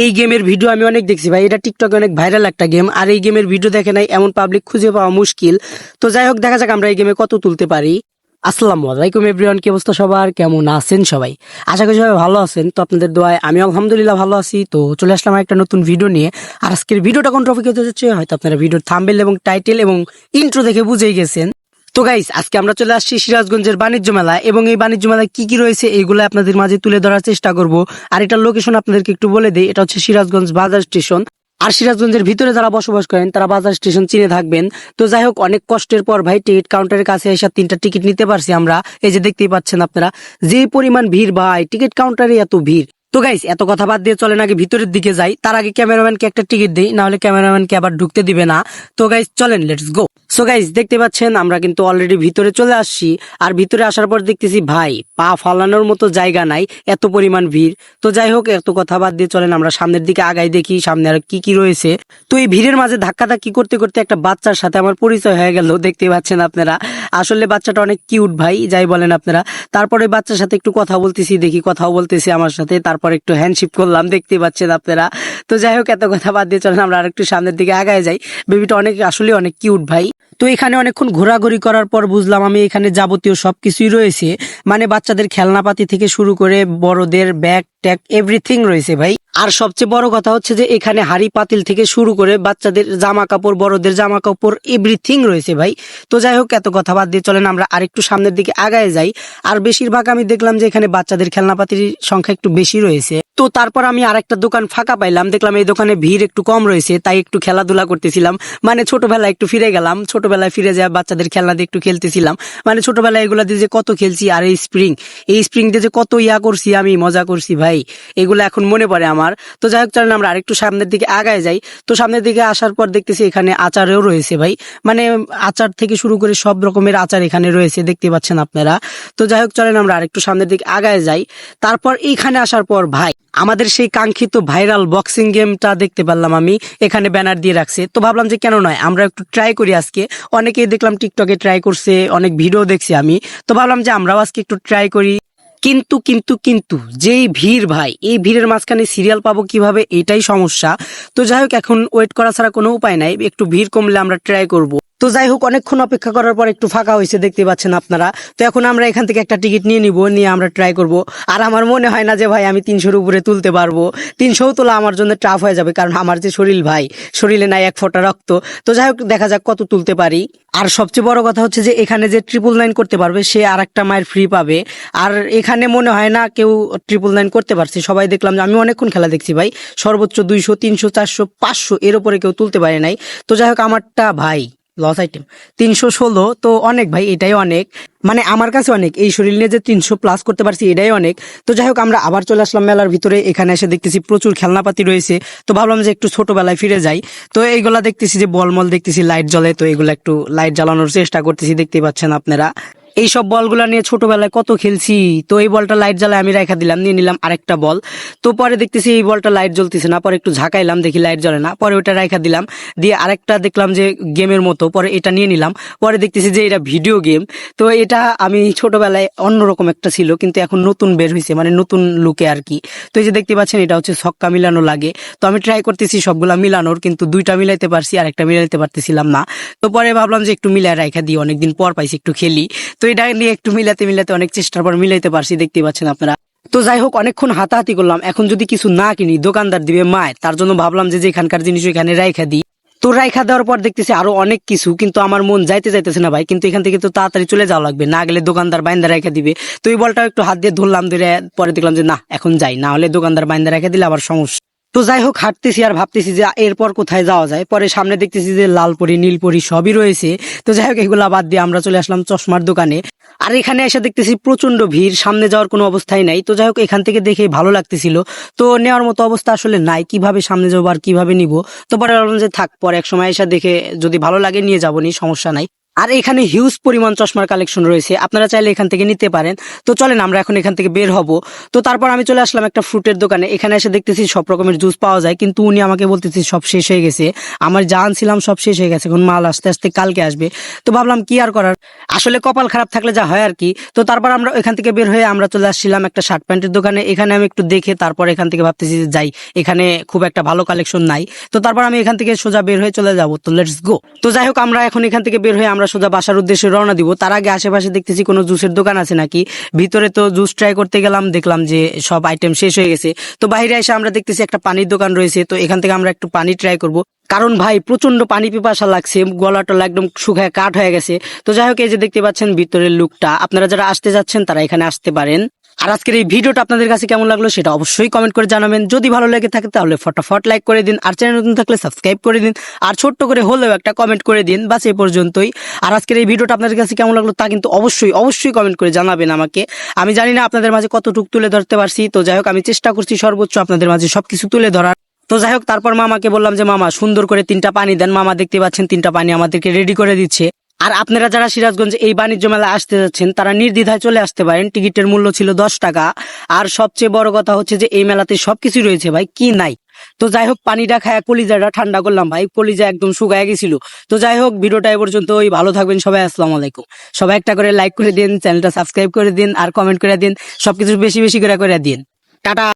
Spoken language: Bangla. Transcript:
এই গেমের ভিডিও আমি অনেক দেখছি ভাই। এটা টিকটকে অনেক ভাইরাল একটা গেম আর এই গেমের ভিডিও দেখে নাই, এমন পাবলিক খুঁজে পাওয়া মুশকিল। তো যাই হোক, দেখা যাক আমরা এই গেমে কত তুলতে পারি। আসসালামু আলাইকুম এভরিওয়ান কি অবস্থা সবার? কেমন আছেন সবাই? আশা করি সবাই ভালো আছেন। তো আপনাদের দোয়ায় আমি আলহামদুলিল্লাহ ভালো আছি। তো চলে আসলাম একটা নতুন ভিডিও নিয়ে। আর আজকের ভিডিওটা কোন টপিক হতে যাচ্ছে, হয়তো আপনারা ভিডিওর থাম্বেল এবং টাইটেল এবং ইন্ট্রো দেখে বুঝেই গেছেন। তো গাইস আজকে আমরা চলে আসছি সিরাজগঞ্জের বাণিজ্য মেলা এবং এই বাণিজ্য মেলায় কি কি রয়েছে এইগুলো আপনাদের মাঝে তুলে ধরার চেষ্টা করব। আর এটার লোকেশন আপনাদেরকে একটু বলে দিই, এটা হচ্ছে সিরাজগঞ্জ বাজার স্টেশন। আর সিরাজগঞ্জের ভিতরে যারা বসবাস করেন, তারা বাজার স্টেশন চিনে থাকবেন। তো যাই হোক, অনেক কষ্টের পর ভাই, টিকিট কাউন্টারের কাছে এসে তিনটা টিকিট নিতে পারছি আমরা। এই যে দেখতেই পাচ্ছেন আপনারা, যে পরিমাণ ভিড় ভাই, টিকিট কাউন্টারে এত ভিড়। তো গাইস এত কথা বাদ দিয়ে চলেন আগে ভিতরের দিকে যাই। তার আগে ক্যামেরাম্যানকে একটা টিকিট দিই নাহলে ক্যামেরাম্যানকে আবার ঢুকতে দিবে না। তো গাইস চলেন লেটস গো সো গাইজ দেখতে পাচ্ছেন, আমরা কিন্তু অলরেডি ভিতরে চলে আসছি। আর ভিতরে আসার পর দেখতেছি, ভাই, পা ফালানোর মতো জায়গা নাই, এত পরিমাণ ভিড়। তো যাই হোক, এত কথা বাদ দিয়ে চলেন, আমরা সামনের দিকে আগাই দেখি, সামনে আর কি কি রয়েছে। তো এই ভিড়ের মাঝে ধাক্কা ধাক্কি করতে করতে একটা বাচ্চার সাথে আমার পরিচয় হয়ে গেল, দেখতে পাচ্ছেন আপনারা। আসলে বাচ্চাটা অনেক কিউট ভাই, যাই বলেন আপনারা। তারপরে বাচ্চার সাথে একটু কথা বলতেছি, দেখি কথাও বলতেছি আমার সাথে। তারপর একটু হ্যান্ডশিপ করলাম, দেখতে পাচ্ছেন আপনারা। তো যাই হোক, এত কথা বাদ দিয়ে চলেন, আমরা আরেকটু সামনের দিকে আগায় যাই। বেবিটা অনেক, আসলে অনেক কিউট ভাই। তো এখানে অনেকক্ষণ ঘোরাঘুরি করার পর বুঝলাম আমি এখানে যাবতীয় সবকিছুই রয়েছে। মানে বাচ্চাদের খেলনাপাতি থেকে শুরু করে বড়দের ব্যাগ, ট্যাগ এভরিথিং রয়েছে ভাই। আর সবচেয়ে বড় কথা হচ্ছে যে এখানে হাড়ি পাতিল থেকে শুরু করে বাচ্চাদের জামা কাপড় বড়দের জামা কাপড় এভরিথিং রয়েছে ভাই। তো যাই হোক, এত কথা বাদ দিয়ে চলেন, আমরা আরেকটু সামনের দিকে আগায় যাই। আর বেশিরভাগ আমি দেখলাম যে এখানে বাচ্চাদের খেলনাপাতির সংখ্যা একটু বেশি রয়েছে। তো তারপর আমি আরেকটা দোকান ফাঁকা পাইলাম, দেখলাম এই দোকানে ভিড় একটু কম রয়েছে, তাই একটু খেলাধুলা করতেছিলাম। মানে ছোটবেলায় একটু ফিরে গেলাম, ছোটবেলায় ফিরে যায় বাচ্চাদের খেলনা দিয়ে একটু খেলতেছিলাম। মানে ছোটবেলায় এগুলা দিয়ে যে কত খেলছি, আর এই স্প্রিং এই স্প্রিং দিয়ে যে কত ইয়া করছি, আমি মজা করছি ভাই। এগুলো এখন মনে পড়ে আমার। তো যাই হোক, চলেন আমরা আরেকটু সামনের দিকে আগায় যাই। তো সামনের দিকে আসার পর দেখতেছি এখানে আচারেও রয়েছে ভাই। মানে আচার থেকে শুরু করে সব রকমের আচার এখানে রয়েছে, দেখতে পাচ্ছেন আপনারা। তো যাই হোক, চলেন আমরা আরেকটু সামনের দিকে আগায় যাই। তারপর এইখানে আসার পর ভাই, আমাদের সেই কাঙ্ক্ষিত ভাইরাল বক্সিং গেমটা দেখতে পারলাম আমি। এখানে ব্যানার দিয়ে রাখছে। তো ভাবলাম যে কেন নয়, আমরা একটু ট্রাই করি আজকে। অনেকেই দেখলাম টিকটকে ট্রাই করছে, অনেক ভিডিও দেখছি আমি। তো ভাবলাম যে আমরাও আজকে একটু ট্রাই করি। কিন্তু কিন্তু কিন্তু, যেই ভিড় ভাই, এই ভিড়ের মাঝখানে সিরিয়াল পাবো কীভাবে, এটাই সমস্যা। তো যাই হোক, এখন ওয়েট করা ছাড়া কোনো উপায় নাই, একটু ভিড় কমলে আমরা ট্রাই করব। তো যাই হোক, অনেকক্ষণ অপেক্ষা করার পর একটু ফাঁকা হয়েছে দেখতে পাচ্ছেন আপনারা। তো এখন আমরা এখান থেকে একটা টিকিট নিয়ে নিব, নিয়ে আমরা ট্রাই করব। আর আমার মনে হয় না যে ভাই, আমি তিনশোর উপরে তুলতে পারব। তিনশোও তোলা আমার জন্য টাফ হয়ে যাবে, কারণ আমার যে শরীর ভাই, শরীরে নাই এক ফোঁটা রক্ত। তো যাই হোক, দেখা যাক কত তুলতে পারি। আর সবচেয়ে বড় কথা হচ্ছে যে, এখানে যে ট্রিপল নাইন করতে পারবে, সে আর একটা মায়ের ফ্রি পাবে। আর এখানে মনে হয় না কেউ ট্রিপল নাইন করতে পারছে। সবাই দেখলাম যে, আমি অনেকক্ষণ খেলা দেখছি ভাই। সর্বোচ্চ দুইশো, তিনশো, চারশো, পাঁচশো, এর উপরে কেউ তুলতে পারে নাই। তো যাই হোক, আমারটা ভাই। Loss item. তিনশো ষোলো তো অনেক ভাই, এটাই অনেক। মানে আমার কাছে অনেক। এই শরীর নিয়ে যে তিনশো প্লাস করতে পারছি, এটাই অনেক। তো যাই হোক আমরা আবার চলে আসলাম মেলার ভিতরে। এখানে এসে দেখতেছি প্রচুর খেলনাপাতি রয়েছে। তো ভাবলাম যে একটু ছোটবেলায় ফিরে যাই। তো এইগুলা দেখতেছি যে বলমল, দেখতেছি লাইট জ্বলে। তো এগুলো একটু লাইট জ্বালানোর চেষ্টা করতেছি। দেখতেই পাচ্ছেন আপনারা। এই সব বলগুলা নিয়ে ছোটবেলায় কত খেলছি। তো এই বলটা লাইট জ্বালায় আমি রেখা দিলাম, নিয়ে নিলাম আরেকটা বল। তো পরে দেখতেছি এই বলটা লাইট জ্বলতেছে না, পরে একটু ঝাঁকাইলাম, দেখি লাইট জ্বলে না। পরে ওটা রেখা দিলাম, দিয়ে আরেকটা দেখলাম যে গেমের মতো, পরে এটা নিয়ে নিলাম। পরে দেখতেছি যে এটা ভিডিও গেম তো এটা আমি ছোটবেলায় অন্যরকম একটা ছিল, কিন্তু এখন নতুন বের হয়েছে মানে নতুন লুকে আর কি। তো এই যে দেখতে পাচ্ছেন, এটা হচ্ছে ছক্কা মিলানো লাগে। তো আমি ট্রাই করতেছি সবগুলা মিলানোর, কিন্তু দুইটা মিলাইতে পারছি আর একটা মিলাইতে পারতেছিলাম না। তো পরে ভাবলাম যে একটু মিলাই রাখা দিই, অনেকদিন পর পাইছি, একটু খেলি। তো এটা নিয়ে একটু মিলাতে মিলাতে অনেক চেষ্টার পর মিলাইতে পারছি দেখতে পাচ্ছেন আপনারা। তো যাই হোক, অনেকক্ষণ হাতাহাতি করলাম। এখন যদি কিছু না কিনি, দোকানদার দিবে মায় তার জন্য ভাবলাম যে এখানকার জিনিস এখানে রাইখা দিই। তো রাইখা দেওয়ার পর দেখতেছি আরও অনেক কিছু, কিন্তু আমার মন যাইতে যাইতেছে না ভাই। কিন্তু এখান থেকে তো তাড়াতাড়ি চলে যাওয়া লাগবে। না গেলে দোকানদার বাইন্দা রেখে দিবে। তো এই বলটাও একটু হাত দিয়ে ধরলাম, ধরে পরে দেখলাম যে, না, এখন যাই। না হলে দোকানদার বাইন্দা রেখে দিলে আবার সমস্যা। তো যাই হোক, হাঁটতেছি আর ভাবতেছি যে এরপর কোথায় যাওয়া যায়। পরে সামনে দেখতেছি যে লালপরি, নীলপরি সবই রয়েছে। তো যাই হোক, এগুলা বাদ দিয়ে আমরা চলে আসলাম চশমার দোকানে। আর এখানে এসে দেখতেছি প্রচণ্ড ভিড়, সামনে যাওয়ার কোনো অবস্থাই নাই। তো যাই হোক, এখান থেকে দেখে ভালো লাগতেছিল। তো নেওয়ার মতো অবস্থা আসলে নাই, কীভাবে সামনে যাব আর কীভাবে নিব। তো পরে যে থাক, পরে এক সময় এসে দেখে যদি ভালো লাগে নিয়ে যাব নি সমস্যা নাই। আর এখানে হিউজ পরিমাণ চশমার কালেকশন রয়েছে। আপনারা চাইলে এখান থেকে নিতে পারেন। তো চলেন, আমরা এখন এখান থেকে বের হব। তো তারপর আমি চলে আসলাম একটা ফ্রুটের দোকানে। এখানে এসে দেখতেছি সব রকমের জুস পাওয়া যায়, কিন্তু উনি আমাকে বলতেছি সব শেষ হয়ে গেছে। আমার যা আনছিলাম সব শেষ হয়ে গেছে, এখন মাল আস্তে আস্তে কালকে আসবে। তো ভাবলাম, কি আর করার? আসলে কপাল খারাপ থাকলে যা হয় আর কি। তো তারপর আমরা এখান থেকে বের হয়ে আমরা চলে আসছিলাম একটা শার্ট প্যান্টের দোকানে। এখানে আমি একটু দেখে তারপর এখান থেকে ভাবতেছি যে যাই, এখানে খুব একটা ভালো কালেকশন নাই। তো তারপর আমি এখান থেকে সোজা বের হয়ে চলে যাব। তো লেটস গো তো যাই হোক, আমরা এখন এখান থেকে বের হয়ে আমরা সোজা বাসার উদ্দেশ্যে রওনা দিব। তার আগে আশেপাশে দেখতেছি কোনো জুসের দোকান আছে নাকি? ভিতরে তো জুস ট্রাই করতে গেলাম, দেখলাম যে সব আইটেম শেষ হয়ে গেছে। তো বাইরে এসে আমরা দেখতেছি একটা পানির দোকান রয়েছে, তো এখান থেকে আমরা একটু পানি ট্রাই করব। কারণ ভাই প্রচণ্ড পানি পিপাসা লাগছে, গলা টলা একদম শুকায় কাঠ হয়ে গেছে। তো যাই হোক, এই যে দেখতে পাচ্ছেন ভিতরের লুকটা আপনারা যারা আসতে যাচ্ছেন, তারা এখানে আসতে পারেন। আর আজকের এই ভিডিওটা আপনাদের কাছে কেমন লাগল সেটা অবশ্যই কমেন্ট করে জানাবেন। যদি ভালো লেগে থাকে তাহলে ফটাফট লাইক করে দিন, আর চ্যানেল নতুন থাকলে সাবস্ক্রাইব করে দিন, আর ছোট্ট করে হলেও একটা কমেন্ট করে দিন, বাস এই পর্যন্তই। আর আজকের এই ভিডিওটা আপনাদের কাছে কেমন লাগল তা কিন্তু অবশ্যই অবশ্যই কমেন্ট করে জানাবেন আমাকে। আমি জানি না আপনাদের মাঝে কতটুকু তুলে ধরতে পারছি, তো যাই হোক, আমি চেষ্টা করছি সর্বোচ্চ আপনাদের মাঝে সবকিছু তুলে ধরার। তো যাই হোক, তারপর মামাকে বললাম যে, মামা, সুন্দর করে তিনটা পানি দেন। মামা দেখতে পাচ্ছেন, তিনটা পানি আমাদেরকে রেডি করে দিচ্ছে। আর আপনারা যারা সিরাজগঞ্জ এই বাণিজ্য মেলা আসতে যাচ্ছেন, তারা নির্দ্বিধায় চলে আসতে পারেন। টিকিটের মূল্য ছিল দশ টাকা। আর সবচেয়ে বড় কথা হচ্ছে যে, এই মেলাতে সবকিছু রয়েছে ভাই, কি নাই? তো যাই হোক পানিটা খায় কলিজাটা ঠান্ডা করলাম ভাই, কলিজা একদম শুকায় গেছিল। তো যাই হোক, ভিডিওটা এ পর্যন্ত, ওই ভালো থাকবেন সবাই, আসসালামু আলাইকুম। সবাই একটা করে লাইক করে দিন, চ্যানেলটা সাবস্ক্রাইব করে দিন, আর কমেন্ট করে দিন, সবকিছু বেশি বেশি করে করে দিন। টাটা।